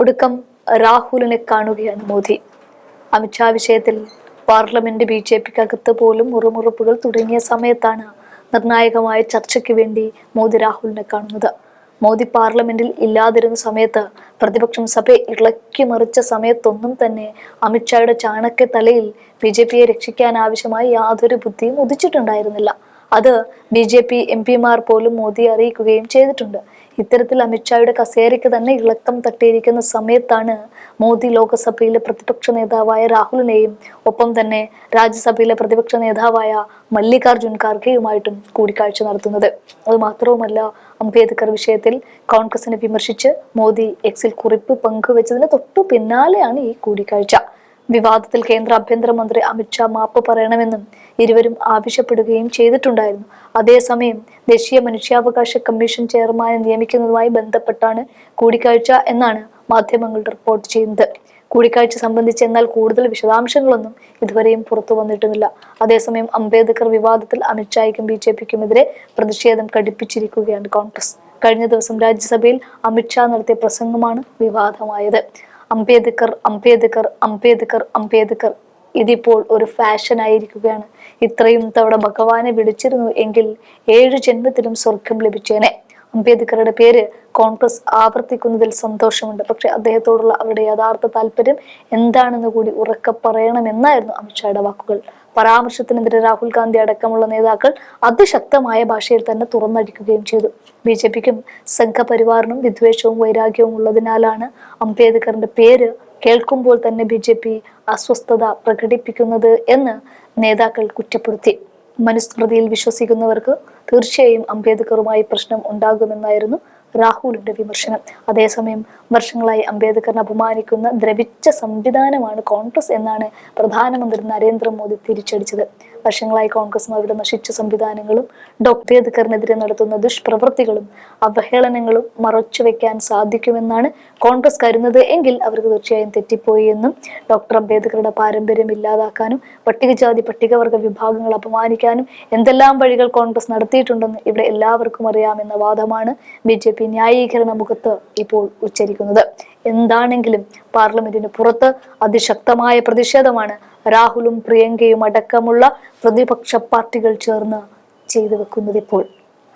ഒടുക്കം രാഹുലിനെ കാണുകയാണ് മോദി. അമിത്ഷാ വിഷയത്തിൽ പാർലമെന്റ് ബി ജെ പിക്കകത്ത് പോലും മുറുമുറുപ്പുകൾ തുടങ്ങിയ സമയത്താണ് നിർണായകമായ ചർച്ചയ്ക്ക് വേണ്ടി മോദി രാഹുലിനെ കാണുന്നത്. മോദി പാർലമെന്റിൽ ഇല്ലാതിരുന്ന സമയത്ത് പ്രതിപക്ഷം സഭയെ ഇളക്കി മറിച്ച സമയത്തൊന്നും തന്നെ അമിത്ഷായുടെ ചാണക്യ തലയിൽ ബി ജെ പിയെ രക്ഷിക്കാൻ ആവശ്യമായ യാതൊരു ബുദ്ധിയും ഉദിച്ചിട്ടുണ്ടായിരുന്നില്ല. അത് ബി ജെ പി എം പിമാർ പോലും മോദിയെ അറിയിക്കുകയും ചെയ്തിട്ടുണ്ട്. ഇത്തരത്തിൽ അമിത്ഷായുടെ കസേരയ്ക്ക് തന്നെ ഇളക്കം തട്ടിയിരിക്കുന്ന സമയത്താണ് മോദി ലോക്സഭയിലെ പ്രതിപക്ഷ നേതാവായ രാഹുലിനെയും ഒപ്പം തന്നെ രാജ്യസഭയിലെ പ്രതിപക്ഷ നേതാവായ മല്ലികാർജുൻ ഖാർഗെയുമായിട്ടും കൂടിക്കാഴ്ച നടത്തുന്നത്. അത് മാത്രവുമല്ല അംബേദ്കർ വിഷയത്തിൽ കോൺഗ്രസിനെ വിമർശിച്ച് മോദി എക്സിൽ കുറിപ്പ് പങ്കുവെച്ചതിന് തൊട്ടു പിന്നാലെയാണ് ഈ കൂടിക്കാഴ്ച. വിവാദത്തിൽ കേന്ദ്ര ആഭ്യന്തരമന്ത്രി അമിത്ഷാ മാപ്പ് പറയണമെന്നും ഇരുവരും ആവശ്യപ്പെടുകയും ചെയ്തിട്ടുണ്ടായിരുന്നു. അതേസമയം ദേശീയ മനുഷ്യാവകാശ കമ്മീഷൻ ചെയർമാനെ നിയമിക്കുന്നതുമായി ബന്ധപ്പെട്ടാണ് കൂടിക്കാഴ്ച എന്നാണ് മാധ്യമങ്ങൾ റിപ്പോർട്ട് ചെയ്യുന്നത്. കൂടിക്കാഴ്ച സംബന്ധിച്ച് എന്നാൽ കൂടുതൽ വിശദാംശങ്ങളൊന്നും ഇതുവരെയും പുറത്തു വന്നിട്ടുമില്ല. അതേസമയം അംബേദ്കർ വിവാദത്തിൽ അമിത്ഷായ്ക്കും ബി ജെ പിക്കുമെതിരെ പ്രതിഷേധം കടുപ്പിച്ചിരിക്കുകയാണ് കോൺഗ്രസ്. കഴിഞ്ഞ ദിവസം രാജ്യസഭയിൽ അമിത്ഷാ നടത്തിയ പ്രസംഗമാണ് വിവാദമായത്. അംബേദ്കർ അംബേദ്കർ അംബേദ്കർ അംബേദ്കർ. ഇതിപ്പോൾ ഒരു ഫാഷൻ ആയിരിക്കുകയാണ് ഇത്രയും തവണ ഭഗവാനെ വിളിച്ചിരുന്നു എങ്കിൽ ഏഴ് ജന്മത്തിലും സ്വർഗം ലഭിച്ചേനെ. അംബേദ്കറുടെ പേര് കോൺഗ്രസ് ആവർത്തിക്കുന്നതിൽ സന്തോഷമുണ്ട്. പക്ഷെ അദ്ദേഹത്തോടുള്ള അവരുടെ യഥാർത്ഥ താല്പര്യം എന്താണെന്ന് കൂടി ഉറക്കെ പറയണമെന്നായിരുന്നു അമിത്ഷായുടെ വാക്കുകൾ. പരാമർശത്തിനെതിരെ രാഹുൽ ഗാന്ധി അടക്കമുള്ള നേതാക്കൾ അതിശക്തമായ ഭാഷയിൽ തന്നെ തുറന്നടിക്കുകയും ചെയ്തു. ബി ജെ പിക്കും സംഘപരിവാറിനും വിദ്വേഷവും വൈരാഗ്യവും ഉള്ളതിനാലാണ് അംബേദ്കറിന്റെ പേര് കേൾക്കുമ്പോൾ തന്നെ ബി ജെ പി അസ്വസ്ഥത പ്രകടിപ്പിക്കുന്നത് എന്ന് നേതാക്കൾ കുറ്റപ്പെടുത്തി. മനുസ്മൃതിയിൽ വിശ്വസിക്കുന്നവർക്ക് തീർച്ചയായും അംബേദ്കറുമായി പ്രശ്നം ഉണ്ടാകുമെന്നായിരുന്നു രാഹുലിന്റെ വിമർശനം. അതേസമയം വർഷങ്ങളായി അംബേദ്കറിനെ അപമാനിക്കുന്ന ദ്രവിച്ച സംവിധാനമാണ് കോൺഗ്രസ് എന്നാണ് പ്രധാനമന്ത്രി നരേന്ദ്രമോദി തിരിച്ചടിച്ചത്. വർഷങ്ങളായി കോൺഗ്രസ് അവരുടെ നശിച്ച സംവിധാനങ്ങളും ഡോക്ടർ അധികറിനെതിരെ നടത്തുന്ന ദുഷ്പ്രവൃത്തികളും അവഹേളനങ്ങളും മറച്ചു വെക്കാൻ സാധിക്കുമെന്നാണ് കോൺഗ്രസ് കരുതുന്നത്. എങ്കിൽ അവർക്ക് തീർച്ചയായും തെറ്റിപ്പോയി എന്നും ഡോക്ടർ അംബേദ്കറുടെ പാരമ്പര്യം ഇല്ലാതാക്കാനും പട്ടികജാതി പട്ടികവർഗ വിഭാഗങ്ങൾ അപമാനിക്കാനും എന്തെല്ലാം വഴികൾ കോൺഗ്രസ് നടത്തിയിട്ടുണ്ടെന്ന് ഇവിടെ എല്ലാവർക്കും അറിയാമെന്ന വാദമാണ് ബി ജെ പി ന്യായീകരണ മുഖത്ത് ഇപ്പോൾ ഉച്ചരിക്കുന്നത്. എന്താണെങ്കിലും പാർലമെന്റിന് പുറത്ത് അതിശക്തമായ പ്രതിഷേധമാണ് രാഹുലും പ്രിയങ്കയും അടക്കമുള്ള പ്രതിപക്ഷ പാർട്ടികൾ ചേർന്ന് ചെയ്തു വെക്കുന്നത് ഇപ്പോൾ.